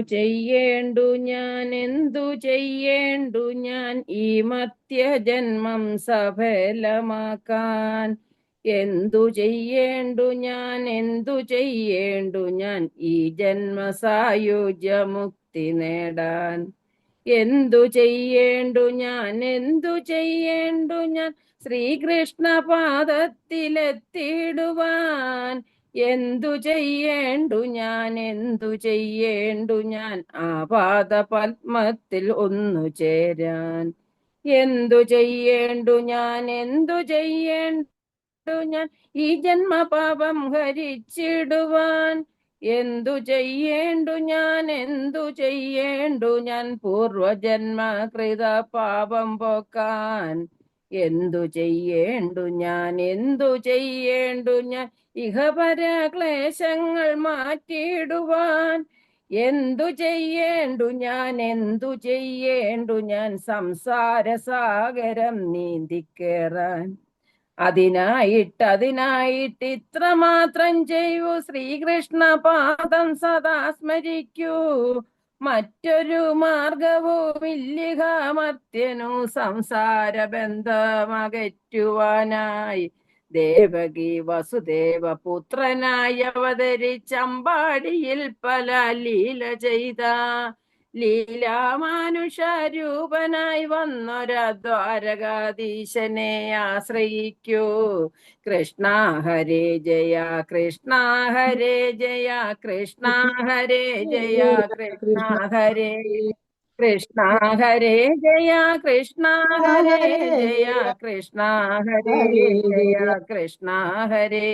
ചെയ്യേണ്ടു ഞാൻ എന്തു ചെയ്യേണ്ടു ഞാൻ ഈ മധ്യജന്മം സഫലമാക്കാൻ? എന്തു ചെയ്യേണ്ടു ഞാൻ എന്തു ചെയ്യേണ്ടു ഞാൻ ഈ ജന്മസായുജ്യമുക്തി നേടാൻ? എന്തു ചെയ്യേണ്ടു ഞാൻ എന്തു ചെയ്യേണ്ടു ഞാൻ ശ്രീകൃഷ്ണ പാദത്തിലെത്തിടുവാൻ എന്തു ചെയ്യേണ്ടു ഞാൻ? എന്തു ചെയ്യേണ്ടു ഞാൻ? ആപാദ പാദ പത്മത്തിൽ ഒന്നു ചേരാൻ. എന്തു ചെയ്യേണ്ടു ഞാൻ? എന്തു ചെയ്യേണ്ടു ഞാൻ? ഈ ജന്മപാപം ഹരിച്ചിടുവാൻ. എന്തു ചെയ്യേണ്ടു ഞാൻ? എന്തു ചെയ്യേണ്ടു ഞാൻ? പൂർവജന്മ കൃത പാപം പോക്കാൻ. എന്തു ചെയ്യേണ്ടു ഞാൻ? എന്തു ചെയ്യേണ്ടു ഞാൻ? ഇഹപര ക്ലേശങ്ങൾ മാറ്റിയിടുവാൻ എന്തു ചെയ്യേണ്ടു ഞാൻ? എന്തു ചെയ്യേണ്ടു ഞാൻ? സംസാര സാഗരം നീന്തിക്കേറാൻ. അതിനായിട്ട് അതിനായിട്ട് ഇത്ര മാത്രം ചെയ്യൂ. ശ്രീകൃഷ്ണ പാദം സദാ സ്മരിക്കൂ മറ്റൊരു മാർഗവുമില്ലിഹ മർത്യനു സംസാര ബന്ധമകറ്റുവാനായി ദേവകി വസുദേവ പുത്രനായി അവതരിച്ചമ്പാടിയിൽ പല ലീല ചെയ്ത ലീലാമാനുഷരൂപനായി വന്നൊരദ്വാരകാധീശനെ ആശ്രയിക്കൂ. കൃഷ്ണ ഹരേ ജയ കൃഷ്ണ ഹരേ ജയ കൃഷ്ണ ഹരേ ജയ കൃഷ്ണ ഹരേ കൃഷ്ണ ഹരേ ജയ കൃഷ്ണ ഹരേ ജയ കൃഷ്ണ ഹരേ ജയ കൃഷ്ണ ഹരേ.